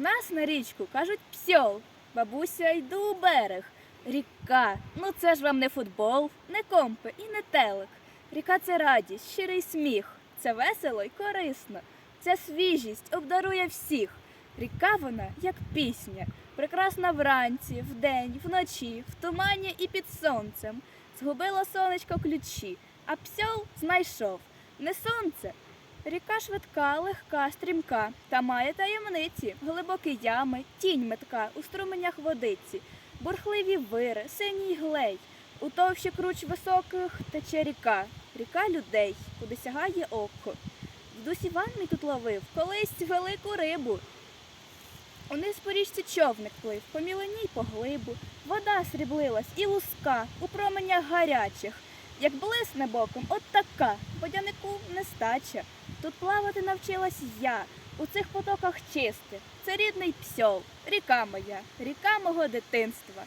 нас на річку кажуть псьол. Бабуся, йду у берег. Ріка, ну це ж вам не футбол, не компи і не телек. Ріка це радість, щирий сміх, це весело й корисно. Ця свіжість обдарує всіх. Ріка вона, як пісня, прекрасна вранці, вдень, вночі, в тумані і під сонцем. Згубило сонечко ключі, а псьол знайшов. Не сонце. Ріка швидка, легка, стрімка, та має таємниці, глибокі ями, тінь метка у струменях водиці, бурхливі вири, синій глей. У товщі круч високих тече ріка, ріка людей, куди сягає око. Дідусь Іван мій тут ловив колись велику рибу. Униз по річці човник плив, по мілиній по глибу. Вода сріблилась і луска у променях гарячих. Як блисне боком, от така, водянику нестача. Тут плавати навчилась я, у цих потоках чистих. Це рідний псьол, ріка моя, ріка мого дитинства.